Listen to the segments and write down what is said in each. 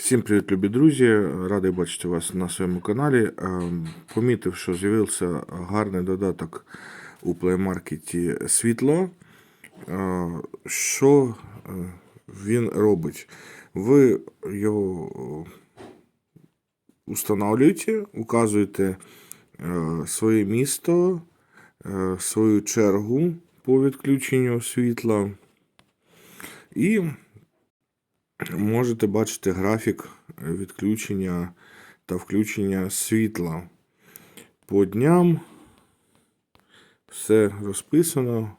Всім привіт, любі друзі! Радий бачити вас на своєму каналі. Е, Помітив, що з'явився гарний додаток у плеймаркеті світло. Е, Що е, він робить? Ви його устанавливаєте, указуєте е, своє місто, свою чергу по відключенню світла. І можете бачити графік відключення та включення світла. По дням все розписано.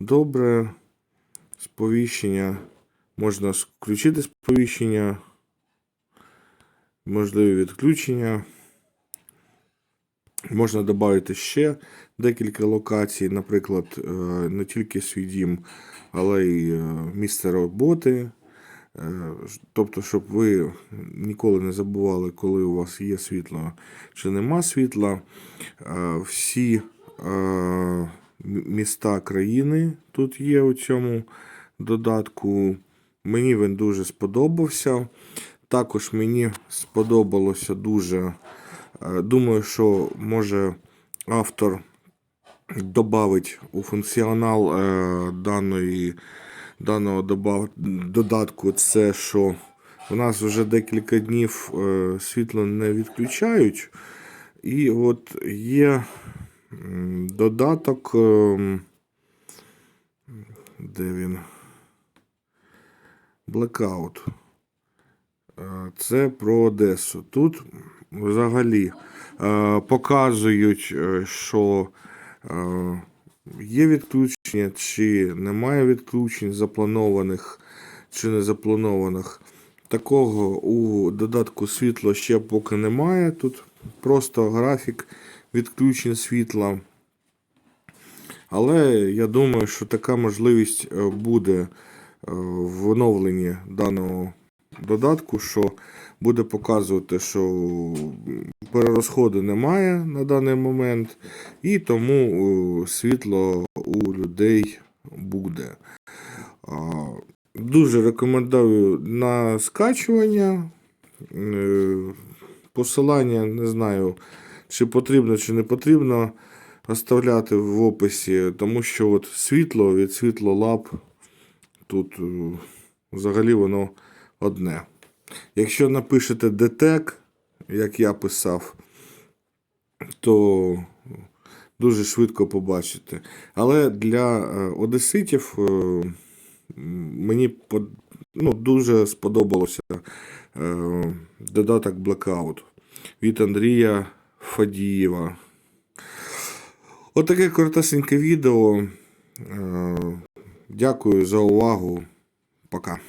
Добре. Сповіщення. Можна включити сповіщення, можливі відключення. Можна додати ще декілька локацій, наприклад, е, не тільки свій дім, але й е, місце роботи. Е, Тобто, щоб ви ніколи не забували, коли у вас є світло чи нема світла. Е, Всі е, міста країни тут є у цьому додатку. Мені він дуже сподобався. Також мені сподобалося дуже. Думаю, що може автор додавить у функціонал даної, даного додатку це, що у нас вже декілька днів е, світло не відключають. І от є додаток, ем, де він? Blackout. Е, Це про Одесу. Тут взагалі е, показують, що є відключення, чи немає відключень запланованих чи не запланованих. Такого у додатку світло ще поки немає. Тут просто графік відключень світла. Але я думаю, що така можливість е, буде е, в оновленні даного додатку, що буде показувати, що перерозходу немає на даний момент, і тому е, світло у людей буде. Дуже рекомендую на скачування. Е, Посилання не знаю, чи потрібно, чи не потрібно оставляти в описі, тому що от світло від світло лаб тут е, взагалі воно одне. Якщо напишете детек, як я писав, то дуже швидко побачите. Але для е, одеситів е, мені ну, дуже сподобалося е, додаток Blackout від Андрія Фадієва. Отаке коротесеньке відео. Дякую за увагу. Пока.